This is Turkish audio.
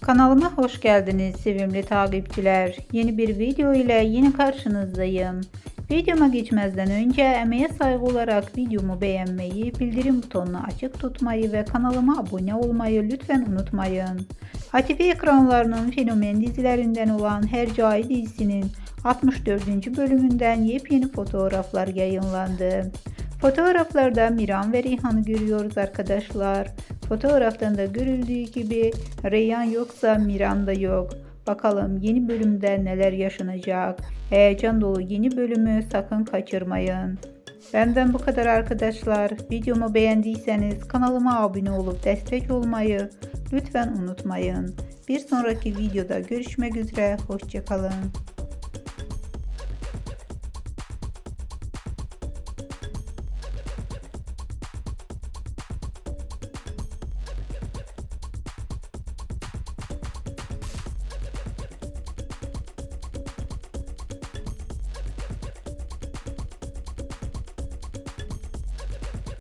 Kanalıma hoş geldiniz sevimli takipçiler. Yeni bir video ile yine karşınızdayım. Videoma geçmezden önce emeğe saygı olarak videomu beğenmeyi, bildirim butonunu açık tutmayı ve kanalıma abone olmayı lütfen unutmayın. ATV ekranlarının fenomen dizilerinden olan Hercai dizisinin 64. bölümünden yepyeni fotoğraflar yayınlandı. Fotoğraflarda Miran ve Reyhan'ı görüyoruz arkadaşlar. Fotoğraftan da görüldüğü gibi Reyhan yoksa Miran da yok. Bakalım yeni bölümde neler yaşanacak. Heyecan dolu yeni bölümü sakın kaçırmayın. Benden bu kadar arkadaşlar. Videomu beğendiyseniz kanalıma abone olup destek olmayı lütfen unutmayın. Bir sonraki videoda görüşmek üzere. Hoşçakalın.